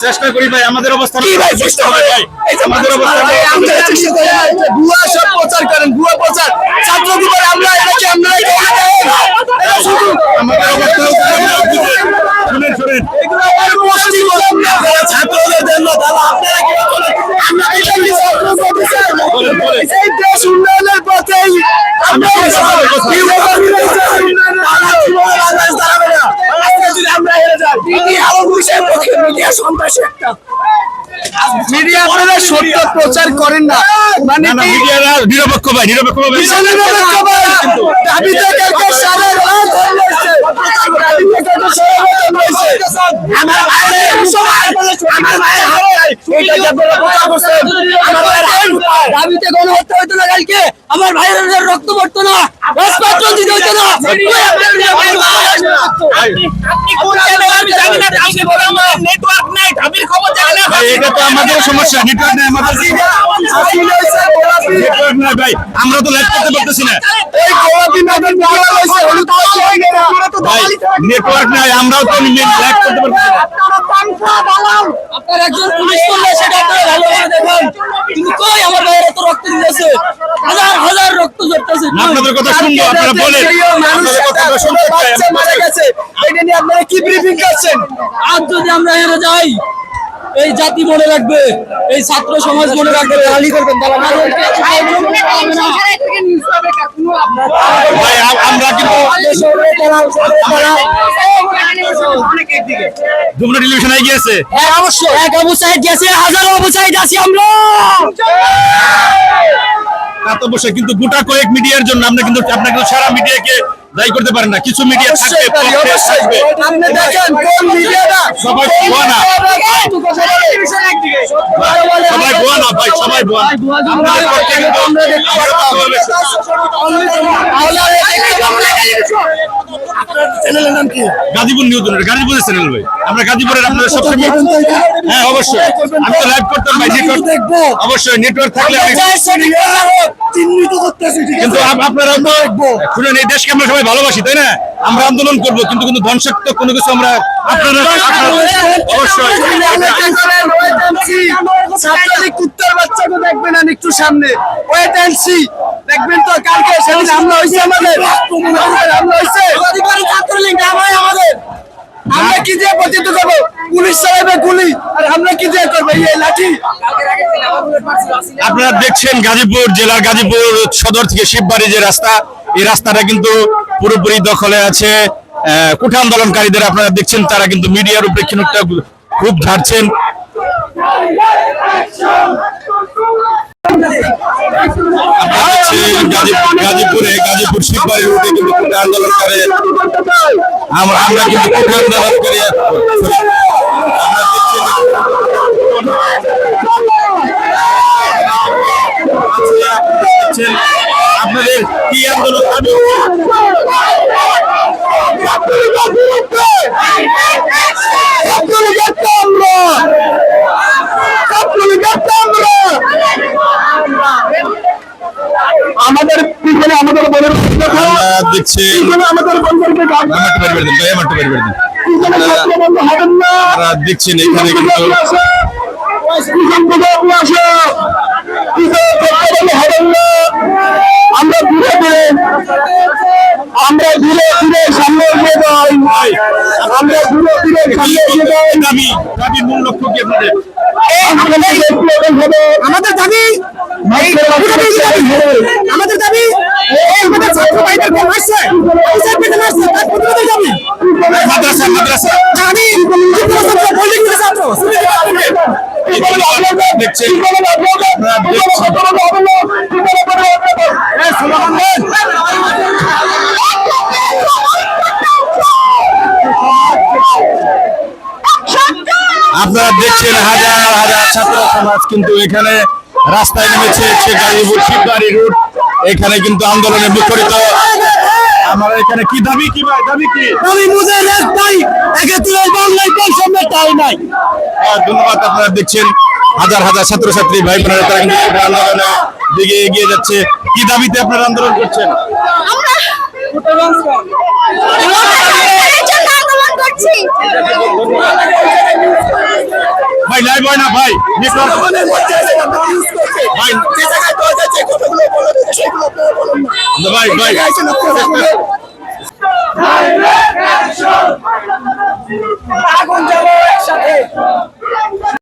চেষ্টা করি ভাই আমাদের অবস্থা কি ভাই চেষ্টা করে ভাই এই যে আমাদের অবস্থা ভাই আমরা চেষ্টা করি ভুয়া সব প্রচার করেন ভুয়া প্রচার। ছাত্র দিবস আমরা এটাকে আমরা এটা শুধু আমাদের অবস্থা শুনেন শুনেন এগুলো আমার গোষ্ঠী বলে আপনারা ছাত্রদের জন্য তাহলে আপনারা কি বলেন আমরা এটা কি ছাত্র প্রফেসর বলেন, বলেন। এই দেশ উন্নয়নের পথেই আমরা কি বলব তারা জীবনে বাংলাদেশ দাঁড়াবে না আজকে যদি আমরা হেরে যাই মিডিয়া আরও বিষয়ের পক্ষে মিডিয়া সন্ত্রাসী একটা। মিডিয়া আপনারা সত্য প্রচার করেন না। মানে মিডিয়ারা নিরপেক্ষ ভাই নিরপেক্ষ দাবিতে সারা রাত দাবিতে সারা রাত আমার আমার এইটা যে আপনারা প্রচার করছেন, আমার ভাইয়ের হাত কোথায়? দাবিতে গণহত্যা হইতো না কালকে। আমার ভাইয়ের রক্ত পড়তো না। রাজপাত্র দিতে হইতো না। আমার তো লাইভ করতে পারতেছি না। নেটওয়ার্ক নাই আমরাও তো লাইভ করতে পারতেছি না। আপনার একজন পুলিশ করলে সেটা আপনারা ভালোভাবে দেখেন কিন্তু কই আমার রক্ত দিতেছে। হাজার হাজার রক্ত ঝরতেছে। আপনাদের কথা শুনব আপনারা বলেন। মারা গেছে। এটা নিয়ে আপনারা কি ব্রিফিং করছেন? আজ যদি আমরা হেরে যাই এই জাতি মনে রাখবে এই ছাত্র সমাজ মনে রাখবে। দালালি করবেন আমরা টেলিভিশন গিয়েছে। হ্যাঁ অবশ্যই। এক আবু সাহেব গেছে হাজারো আবু সাহেব আছি আমরা। অবশ্যই কিন্তু গোটা কয়েক মিডিয়ার জন্য আমরা কিন্তু আপনার কিন্তু সারা মিডিয়াকে দায়ী করতে পারেন না। কিছু মিডিয়া থাকবে আপনি দেখেন কোন মিডিয়াটা সবাই ভুয়া না। সবাই ভুয়া না ভাই সবাই ভুয়া না আপনাদের পক্ষে কিন্তু আমরা চ্যানেলের নাম কি? গাজীপুর নিউজ গাজীপুরের চ্যানেল ভাই। আমরা গাজীপুরের আপনাদের সবসময় হ্যাঁ অবশ্যই। আমি তো লাইভ করতাম ভাই নেটওয়ার্ক দেখব। অবশ্যই নেটওয়ার্ক থাকলে চিহ্নিত করতেছি কিন্তু আছে? তো শুনেন এই দেশকে আমরা সবাই ভালোবাসি তাই না? আমরা আন্দোলন করব কিন্তু কিন্তু ধ্বংসাত্মক কোনো কিছু আমরা আপনারা অবশ্যই। ছাত্রলীগ কুত্তার বাচ্চাকে দেখবেন আর একটু সামনে। ওয়েট এন্ড সি দেখবেন তো কালকে সেদিন হামলা হয়েছে আমাদের। আমাদের হামলা হয়েছে। ছাত্রলীগ নামাই আমাদের। আমরা কি পুলিশ চালাবে গুলি। আর আমরা কি করব? লাঠি। আপনারা দেখছেন গাজীপুর জেলার গাজীপুর সদর থেকে শিববাড়ি যে রাস্তা, এই রাস্তাটা কিন্তু পুরোপুরি দখলে আছে। কুঠা আন্দোলনকারীদের আপনারা দেখছেন, তারা কিন্তু মিডিয়ার উপরে খানিকটা খুব দেখছেন গাজীপুর গাজীপুরে শিববাড়ি রুটে কিন্তু কুঠা আন্দোলনকারী আমরা দেখছেন দেখছেন আপনাদের কি আন্দোলন আমি আমাদের পিছনে আমাদের বোনের আমরা দেখছি পিছনে আমাদের বোনদেরকে ডাক আমার একটু বের করে দিন ভাই আমার একটু বের হবেন না। আপনারা দেখছেন এখানে কিন্তু আমরা ধীরে ধীরে আমরা ধীরে ধীরে সামনে এগিয়ে যাই। আমরা ধীরে ধীরে সামনে এগিয়ে যাই। দাবি দাবির মূল লক্ষ্য কি আপনাদের? আমাদের দাবি আমাদের দাবি দেখছেন আপনারা দেখছেন হাজার হাজার ছাত্র সমাজ কিন্তু এখানে রাস্তায় নেমেছে সে গাড়িপুর শিববাড়ি রুট। এখানে কিন্তু আন্দোলনে মুখরিত আমার এখানে কি দাবি কি ভাই? দাবি কি? রাস্তায় বাংলায় বৈষম্যের ঠাই নাই। আহ, ধন্যবাদ আপনারা দেখছেন। হাজার হাজার ছাত্রছাত্রী ভাই বোনেরা তারা কিন্তু দিকে এগিয়ে যাচ্ছে। কি দাবিতে আপনারা আন্দোলন করছেন? ভাই লাইভ হয় না ভাই? ভাই ভাই। আগুন যাব একসাথে।